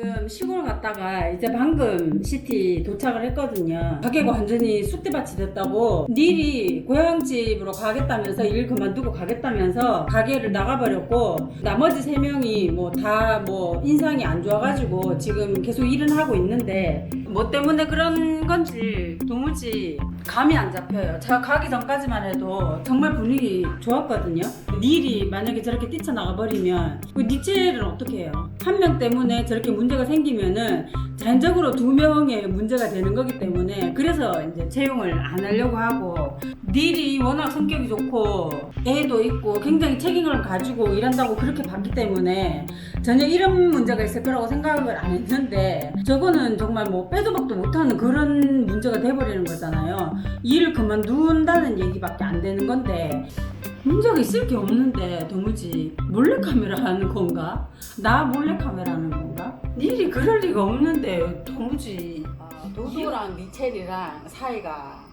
지금 시골 갔다가 이제 방금 시티 도착을 했거든요. 가게가 완전히 쑥대밭이 됐다고 닐이 고향집으로 가겠다면서 일 그만두고 가겠다면서 가게를 나가버렸고 나머지 세 명이 뭐 다 뭐 인상이 안 좋아가지고 지금 계속 일은 하고 있는데 뭐 때문에 그런 건지 도무지 감이 안 잡혀요. 제가 가기 전까지만 해도 정말 분위기 좋았거든요. 닐이 만약에 저렇게 뛰쳐나가 버리면 그 니체는 어떻게 해요? 한 명 때문에 저렇게 문제가 생기면은 자연적으로 두 명의 문제가 되는 거기 때문에 그래서 이제 채용을 안 하려고 하고 닐이 워낙 성격이 좋고 애도 있고 굉장히 책임감을 가지고 일한다고 그렇게 봤기 때문에 전혀 이런 문제가 있을 거라고 생각을 안 했는데 저거는 정말 뭐 빼도 박도 못하는 그런 문제가 돼버리는 거잖아요. 일을 그만둔다는 얘기밖에 안 되는 건데 문제가 있을 게 없는데 도무지 몰래카메라 하는 건가? 나 몰래카메라 하는 건가? 일이 그럴 리가 없는데 도무지 아, 도도랑 미첼이랑 사이가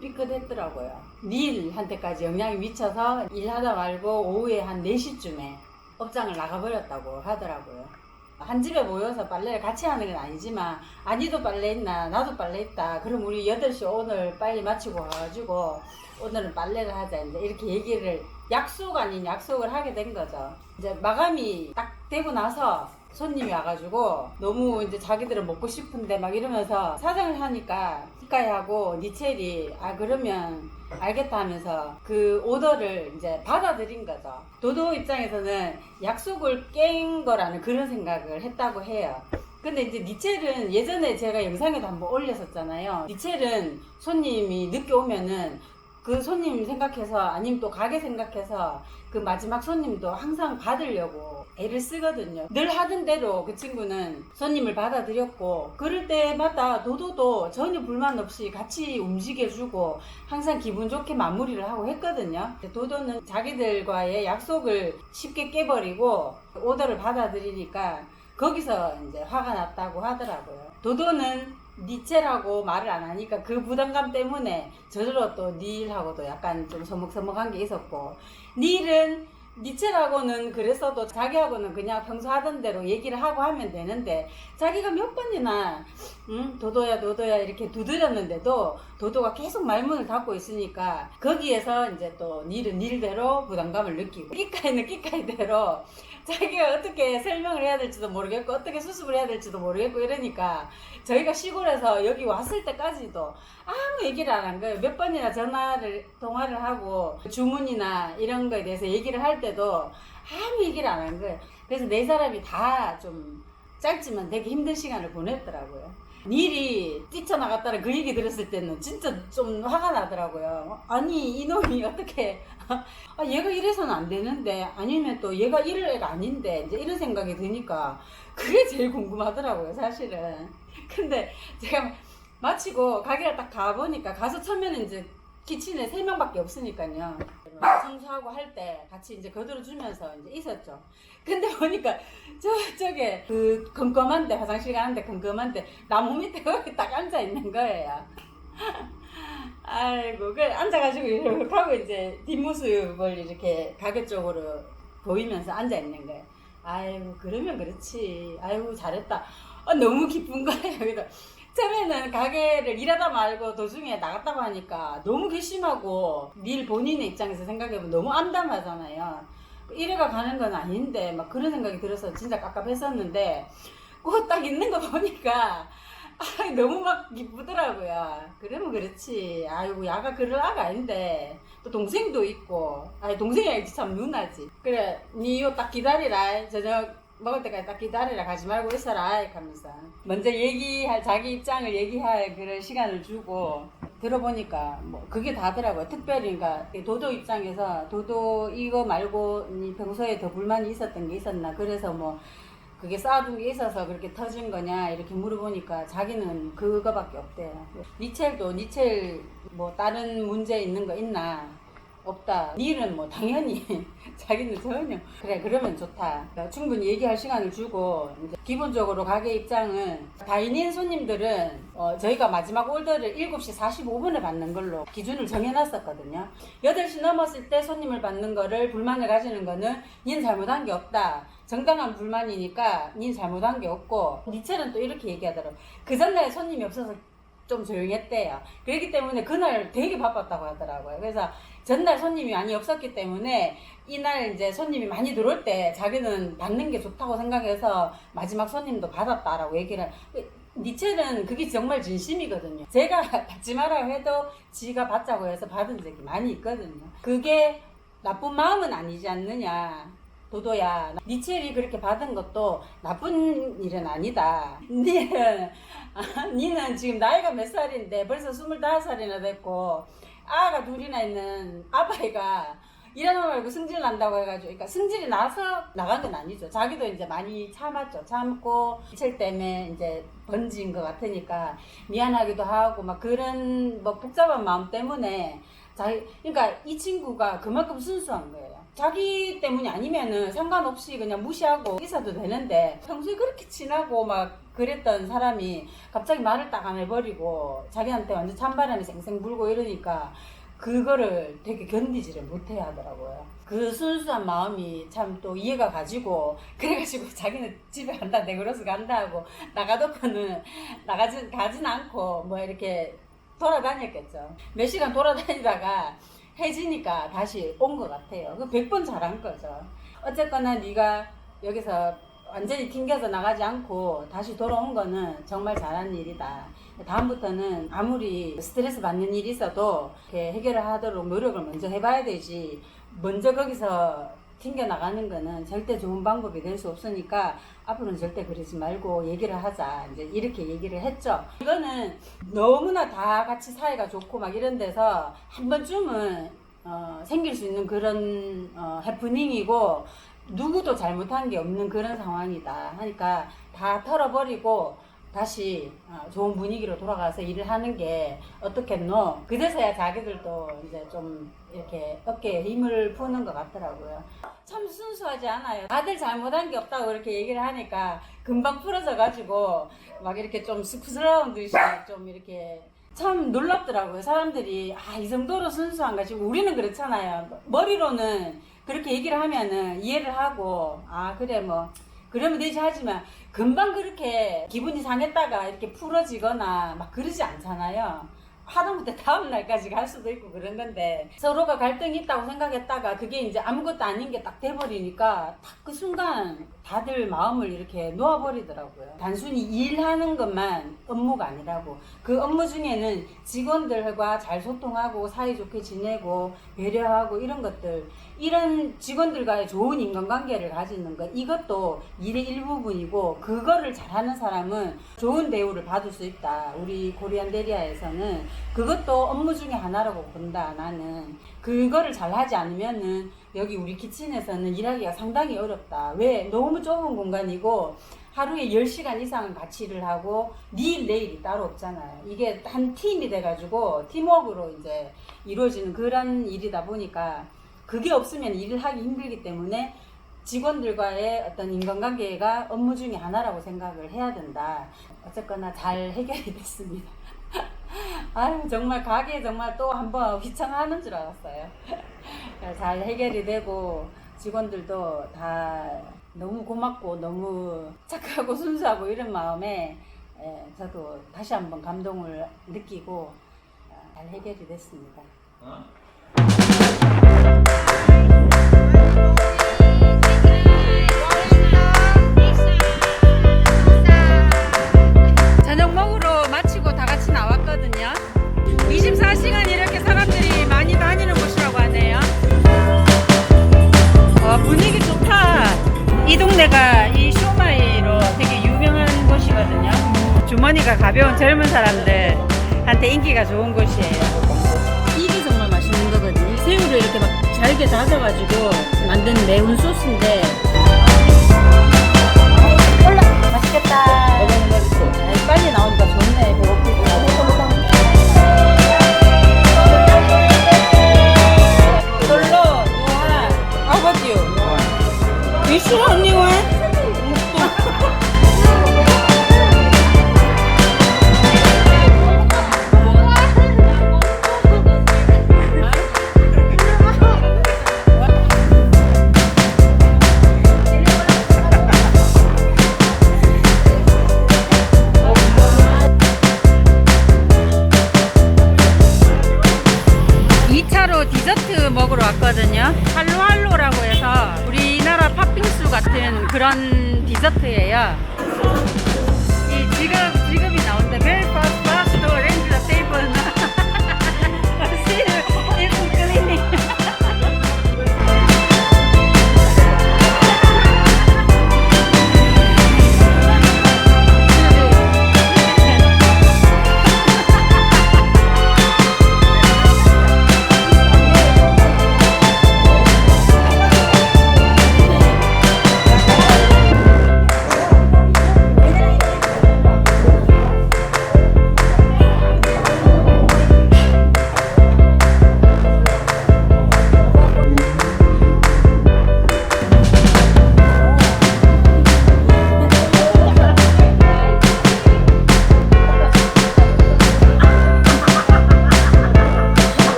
삐끗했더라고요. 닐한테까지 영향이 미쳐서 일하다 말고 오후에 한 4시쯤에 업장을 나가버렸다고 하더라고요. 한 집에 모여서 빨래를 같이 하는 건 아니지만 아니도 빨래 있나 나도 빨래 있다. 그럼 우리 8시 오늘 빨리 마치고 가가지고 오늘은 빨래를 하자. 이렇게 얘기를 약속 아닌 약속을 하게 된 거죠. 이제 마감이 딱 되고 나서 손님이 와가지고 너무 이제 자기들은 먹고 싶은데 막 이러면서 사정을 하니까 히카이하고 니첼이 아 그러면 알겠다 하면서 그 오더를 이제 받아들인 거죠. 도도 입장에서는 약속을 깬 거라는 그런 생각을 했다고 해요. 근데 이제 니첼은 예전에 제가 영상에도 한번 올렸었잖아요. 니첼은 손님이 늦게 오면은 그 손님 생각해서 아니면 또 가게 생각해서 그 마지막 손님도 항상 받으려고 애를 쓰거든요. 늘 하던 대로 그 친구는 손님을 받아들였고 그럴 때마다 도도도 전혀 불만 없이 같이 움직여주고 항상 기분 좋게 마무리를 하고 했거든요. 도도는 자기들과의 약속을 쉽게 깨버리고 오더를 받아들이니까 거기서 이제 화가 났다고 하더라고요. 도도는 니체라고 말을 안 하니까 그 부담감 때문에 저절로 또 닐하고도 약간 좀 서먹서먹한 게 있었고 닐은 니체라고는 그랬어도 자기하고는 그냥 평소 하던 대로 얘기를 하고 하면 되는데 자기가 몇 번이나 응? 도도야 도도야 이렇게 두드렸는데도 도도가 계속 말문을 닫고 있으니까 거기에서 이제 또 닐은 닐대로 부담감을 느끼고 끼까이는 끼까이대로 자기가 어떻게 설명을 해야 될지도 모르겠고 어떻게 수습을 해야 될지도 모르겠고 이러니까 저희가 시골에서 여기 왔을 때까지도 아무 얘기를 안 한 거예요. 몇 번이나 전화를 통화를 하고 주문이나 이런 거에 대해서 얘기를 할 때도 아무 얘기를 안 한 거예요. 그래서 네 사람이 다 좀 짧지만 되게 힘든 시간을 보냈더라고요. 닐이 뛰쳐나갔다는 그 얘기 들었을 때는 진짜 좀 화가 나더라고요. 아니 이놈이 어떻게 아, 얘가 이래서는 안 되는데 아니면 또 얘가 이럴 애가 아닌데 이제 이런 생각이 드니까 그게 제일 궁금하더라고요 사실은 근데 제가 마치고 가게를 딱 가보니까 가서 처음에는 이제 키친에 세 명밖에 없으니까요 청소하고 할 때 같이 이제 거들어 주면서 이제 있었죠 근데 보니까 저쪽에 그 컴컴한데 화장실 가는데 컴컴한데 나무 밑에 거기 딱 앉아 있는 거예요 아이고, 그 앉아가지고 이렇게 하고 이제 뒷모습을 이렇게 가게 쪽으로 보이면서 앉아 있는 거예요. 아이고, 그러면 그렇지. 아이고, 잘했다. 어, 너무 기쁜 거예요. 그래서 처음에는 가게를 일하다 말고 도중에 나갔다고 하니까 너무 괘씸하고 일 본인의 입장에서 생각해보면 너무 암담하잖아요. 이래가 가는 건 아닌데 막 그런 생각이 들어서 진짜 깝깝했었는데 그거 딱 있는 거 보니까 아, 너무 막 기쁘더라고요. 그러면 그렇지. 아이고, 야가 그럴 아가 아닌데. 또 동생도 있고. 아니, 동생이 아니지, 참 누나지. 그래, 니 이거 딱 기다리라. 저녁 먹을 때까지 딱 기다리라. 가지 말고 있어라. 하면서. 먼저 얘기할, 자기 입장을 얘기할 그런 시간을 주고. 들어보니까, 뭐, 그게 다더라고요. 특별히, 그러니까, 도도 입장에서, 도도 이거 말고, 니 평소에 더 불만이 있었던 게 있었나. 그래서 뭐, 그게 쌓아둔 게 있어서 그렇게 터진 거냐 이렇게 물어보니까 자기는 그거밖에 없대요. 니첼도 니첼 뭐 다른 문제 있는 거 있나? 없다. 닐은 뭐 당연히 자기는 전혀 그래 그러면 좋다. 그러니까 충분히 얘기할 시간을 주고 이제 기본적으로 가게 입장은 다인인 손님들은 어 저희가 마지막 올더를 7시 45분에 받는 걸로 기준을 정해놨었거든요. 8시 넘었을 때 손님을 받는 거를 불만을 가지는 거는 니는 잘못한 게 없다. 정당한 불만이니까 닌 잘못한 게 없고 니체는 또 이렇게 얘기하더라고 그 전날 손님이 없어서 좀 조용했대요 그렇기 때문에 그날 되게 바빴다고 하더라고요 그래서 전날 손님이 많이 없었기 때문에 이날 이제 손님이 많이 들어올 때 자기는 받는 게 좋다고 생각해서 마지막 손님도 받았다라고 얘기를 니체는 그게 정말 진심이거든요. 제가 받지 마라 해도 지가 받자고 해서 받은 적이 많이 있거든요. 그게 나쁜 마음은 아니지 않느냐. 도도야, 니첼이 그렇게 받은 것도 나쁜 일은 아니다. 니는, 아, 니는 지금 나이가 몇 살인데 벌써 25살이나 됐고, 아가 둘이나 있는 아빠이가 일하는 말고 승질 난다고 해가지고, 그러니까 승질이 나서 나간 건 아니죠. 자기도 이제 많이 참았죠. 참고, 이철 때문에 이제 번진 것 같으니까 미안하기도 하고, 막 그런 뭐 복잡한 마음 때문에 자기, 그러니까 이 친구가 그만큼 순수한 거예요. 자기 때문이 아니면은 상관없이 그냥 무시하고 있어도 되는데 평소에 그렇게 친하고 막 그랬던 사람이 갑자기 말을 딱 안 해버리고 자기한테 완전 찬바람이 쌩쌩 불고 이러니까 그거를 되게 견디지를 못해 하더라고요. 그 순수한 마음이 참 또 이해가 가지고 그래가지고 자기는 집에 간다 내그러서 간다 하고 나가놓고는 나가지 가진 않고 뭐 이렇게 돌아다녔겠죠. 몇 시간 돌아다니다가 해지니까 다시 온 것 같아요. 그 100번 잘한 거죠. 어쨌거나 네가 여기서 완전히 튕겨서 나가지 않고 다시 돌아온 거는 정말 잘한 일이다. 다음부터는 아무리 스트레스 받는 일이 있어도 해결을 하도록 노력을 먼저 해봐야 되지. 먼저 거기서 튕겨 나가는 거는 절대 좋은 방법이 될 수 없으니까 앞으로는 절대 그러지 말고 얘기를 하자. 이제 이렇게 얘기를 했죠. 이거는 너무나 다 같이 사이가 좋고 막 이런 데서 한 번쯤은 어, 생길 수 있는 그런 어, 해프닝이고 누구도 잘못한 게 없는 그런 상황이다 하니까 다 털어버리고 다시 어, 좋은 분위기로 돌아가서 일을 하는 게 어떻겠노? 그래서야 자기들도 이제 좀 이렇게 어깨에 힘을 푸는 것 같더라고요. 참 순수하지 않아요. 다들 잘못한 게 없다고 그렇게 얘기를 하니까 금방 풀어져 가지고 막 이렇게 좀 스쿠스러운 듯이 좀 이렇게 참 놀랍더라고요. 사람들이 아 이 정도로 순수한가 지금 우리는 그렇잖아요. 머리로는 그렇게 얘기를 하면은 이해를 하고 아 그래 뭐 그러면 되지 하지만 금방 그렇게 기분이 상했다가 이렇게 풀어지거나 막 그러지 않잖아요. 하다못해 다음 날까지 갈 수도 있고 그런 건데 서로가 갈등이 있다고 생각했다가 그게 이제 아무것도 아닌 게 딱 돼버리니까 딱 그 순간 다들 마음을 이렇게 놓아버리더라고요. 단순히 일하는 것만 업무가 아니라고 그 업무 중에는 직원들과 잘 소통하고 사이좋게 지내고 배려하고 이런 것들 이런 직원들과의 좋은 인간관계를 가지는 것 이것도 일의 일부분이고 그거를 잘하는 사람은 좋은 대우를 받을 수 있다. 우리 코리안 데리아에서는 그것도 업무 중에 하나라고 본다. 나는 그거를 잘하지 않으면은 여기 우리 키친에서는 일하기가 상당히 어렵다. 왜? 너무 좁은 공간이고 하루에 10시간 이상 같이 일을 하고 내일 내일이 따로 없잖아요. 이게 한 팀이 돼가지고 팀워크로 이제 이루어지는 그런 일이다 보니까 그게 없으면 일을 하기 힘들기 때문에 직원들과의 어떤 인간관계가 업무 중에 하나라고 생각을 해야 된다. 어쨌거나 잘 해결이 됐습니다. 아유 정말 가게 정말 또 한번 휘청하는 줄 알았어요. 잘 해결이 되고 직원들도 다 너무 고맙고 너무 착하고 순수하고 이런 마음에 예, 저도 다시 한번 감동을 느끼고 어, 잘 해결이 됐습니다. 저 주머니가 가벼운 젊은 사람들한테 인기가 좋은 곳이에요. 이게 정말 맛있는 거거든요. 새우를 이렇게 막 잘게 다져가지고 만든 매운 소스인데. 맛있겠다. 아이, 빨리 나오니까 좋네.